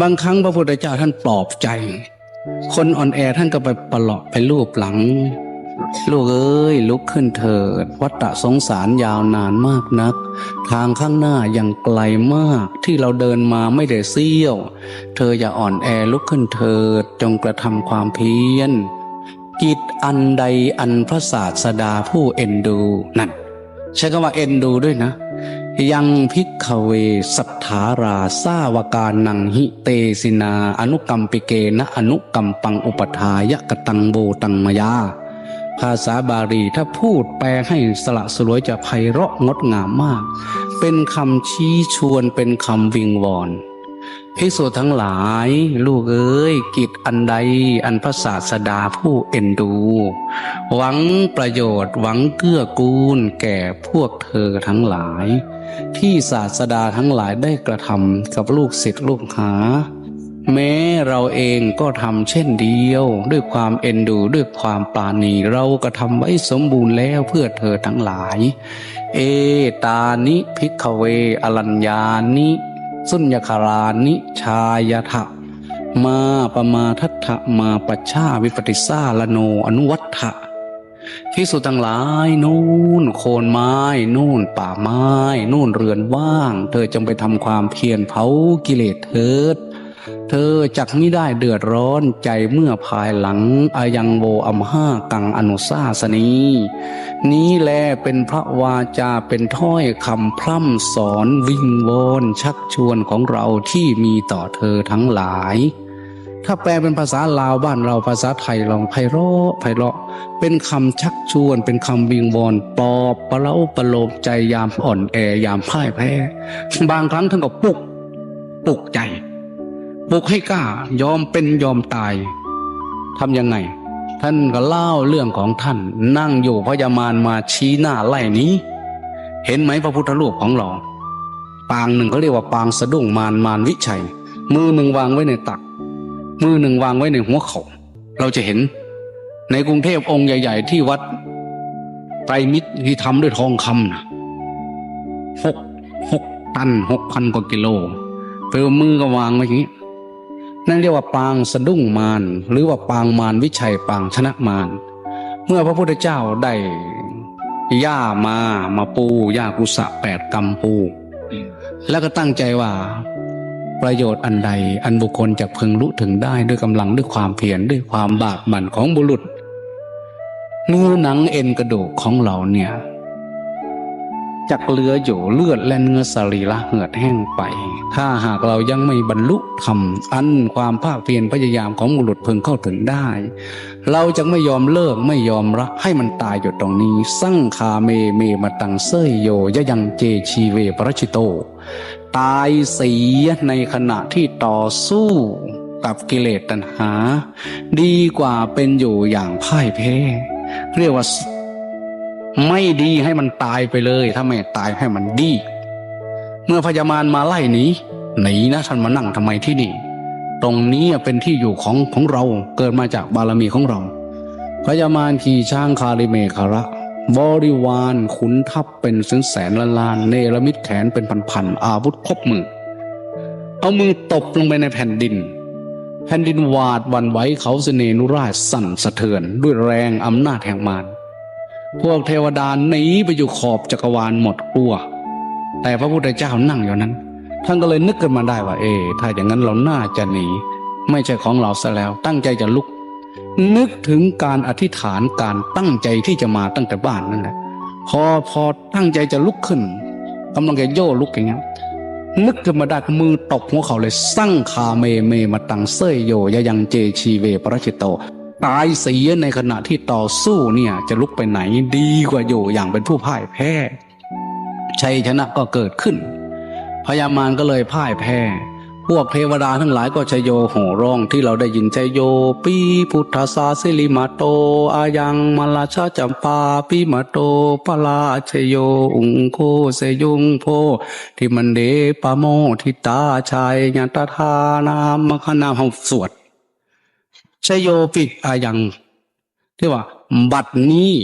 บางครั้งพระพุทธเจ้าท่านปลอบใจ คนอ่อนแอท่านก็ไปปลอบไปลูบหลัง ลูกเอ้ยลุกขึ้นเถิด วัฏฏะสงสารยาวนานมากนัก ทางข้างหน้ายังไกลมากที่เราเดินมาไม่ได้เสี้ยว เธออย่าอ่อนแอลุกขึ้นเถิด จงกระทำความเพียรกิจอันใดอันพระศาสดาผู้เอ็นดูนั่นใช้คำว่าเอ็นดูด้วยนะ ยังพิกขเวสัทธาราสาวการนังหิเตสินา อนุกรรมปิเกนะอนุกรรมปังอุปทายะกตังโบตังมยา ภาษาบาลีถ้าพูดแปลให้สละสลวยจะไพเราะงดงามมาก เป็นคำชี้ชวนเป็นคำวิงวอน ภิกษุทั้งหลาย ลูกเอ้ย กิจอันใดอันพระศาสดาผู้เอ็นดู หวังประโยชน์หวังเกื้อกูลแก่พวกเธอทั้งหลาย ที่ศาสดาทั้งหลายได้กระทำกับลูกศิษย์ลูกหา แม้เราเองก็ทำเช่นเดียว ด้วยความเอ็นดูด้วยความปราณีเราก็ทำไว้สมบูรณ์แล้วเพื่อเธอทั้งหลาย เอตานิพิกขเวอรัญญานิ สุญญคารานิชายทะมาปมาทัตถะมาปัชชาวิปติสาลโนอนุวัตถะพิสุทั้งหลายนู่นโคนไม้นู่นป่าไม้นู่นเรือนว่าง เธอจงไปทำความเพียรเผากิเลสเถิด เธอจักไม่ได้เดือดร้อนใจเมื่อภายหลังอายังโวอัมห้ากังอนุสาสนีนี้แลเป็นพระวาจาเป็นถ้อยคำพร่ำสอนวิงวอนชักชวนของเราที่มีต่อเธอทั้งหลายถ้าแปลเป็นภาษาลาวบ้านเราภาษาไทยลองไพเราะไพเราะ เป็นคำชักชวน เป็นคำวิงวอนปลอบประเล้าประโลมใจยามอ่อนแอยามพ่ายแพ้ บางครั้งท่านก็ปลุกปลุกใจ ปลุกให้กล้ายอมเป็นยอมตายทำยังไง ท่านก็เล่าเรื่องของท่าน นั่งอยู่พญามารมาชี้หน้าไล่นี้ เห็นไหมพระพุทธรูปของเราปางหนึ่งเขาเรียกว่าปางสะดุ้งมารมารวิชัย มือหนึ่งวางไว้ในตัก มือหนึ่งวางไว้ในหัวเขา่าเราจะเห็น ในกรุงเทพองค์ใหญ่ ๆ ที่วัดไตรมิตรที่ทำด้วยทองคำนะหกหกตันหกพันกว่ากิโลเปลมือก็วางไว้อย่างนี้ นั่นเรียกว่าปางสะดุ้งมารหรือว่าปางมารวิชัยปางชนะมารเมื่อพระพุทธเจ้าได้หญ้ามามาปูหญ้ากุสะแปดกำปู แล้วก็ตั้งใจว่าประโยชน์อันใดอันบุคคลจะพึงรู้ถึงได้ด้วยกำลังด้วยความเพียรด้วยความบากบั่นของบุรุษ เนื้อหนังเอ็นกระดูกของเราเนี่ย จักเหลืออยู่เลือดและเนื้อสรีระเหือดแห้งไป ถ้าหากเรายังไม่บรรลุธรรมอันความภาคเพียรพยายามของบุรุษพึงเข้าถึงได้ เราจะไม่ยอมเลิกไม่ยอมรักให้มันตายอยู่ตรงนี้สั่งคาเมเมมาตังเซยโยยะยังเจชีเวปรชิโต ตายเสียในขณะที่ต่อสู้กับกิเลสตัณหา ดีกว่าเป็นอยู่อย่างพ่ายแพ้เรียกว่า ไม่ดีให้มันตายไปเลย ถ้าไม่ตายให้มันดี เมื่อพญามารมาไล่หนีหนีนะท่านมานั่งทำไมที่นี่ ตรงนี้เป็นที่อยู่ของของเราเกิดมาจากบารมีของเรา พญามารขี่ช้างคาริเมคาระบริวารขุนทัพเป็นแสนแสนล้านล้านเนรมิตแขนเป็นพันๆอาวุธครบมือ เอามือตบลงไปในแผ่นดิน แผ่นดินวาดวันไหวเขาเสนนุราชสั่นสะเทือนด้วยแรงอำนาจแห่งมาร พวกเทวดาหนีไปอยู่ขอบจักรวาลหมดกลัว แต่พระพุทธเจ้านั่งอยู่นั้น ท่านก็เลยนึกขึ้นมาได้ว่า เออถ้าอย่างนั้นเราน่าจะหนี ไม่ใช่ของเราซะแล้ว ตั้งใจจะลุก นึกถึงการอธิษฐานการตั้งใจที่จะมาตั้งแต่บ้านนั่นแหละพอพอตั้งใจจะลุกขึ้นกำลังจะโย่ลุกอย่างเงี้ยนึกขึ้นมาได้มือตบหัวเขาเลย สั่งคาเมเมมาตังเซยโยยยังเจชีเวปรชิตโต ตายเสียในขณะที่ต่อสู้เนี่ยจะลุกไปไหนดีกว่าอยู่อย่างเป็นผู้พ่ายแพ้ ชัยชนะก็เกิดขึ้น พญามารก็เลยพ่ายแพ้ พวกเทวดาทั้งหลายก็ชโยโห่ร้องที่เราได้ยินชโย ปีพุทธาสาสิลิมาโต อายังมาลาชาจัมปาปีมาโตปลาชโย อุงโคเสยุงโพที่มันเดปะโมทิตาชายยนตทานามคนามเฮาสวด ชโยปิอายังที่ว่า บัดนี้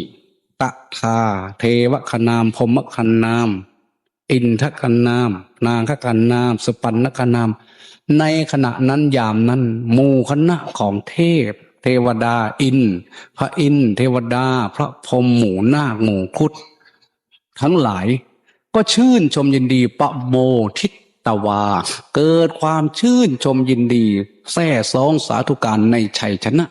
ตะทาเทวคนามพมคันนาม อินทคันนาม นางคกันนาม สปันนกนนาม ในขณะนั้นยามนั้นหมู่คณะของเทพ เทวดาอิน พระอินเทวดา พระพรหมหมู่นาคหมู่คุดทั้งหลาย ก็ชื่นชมยินดีปะโมทิ ตวา เกิดความชื่นชมยินดี แท้ซองสาธุการในชัยชนะ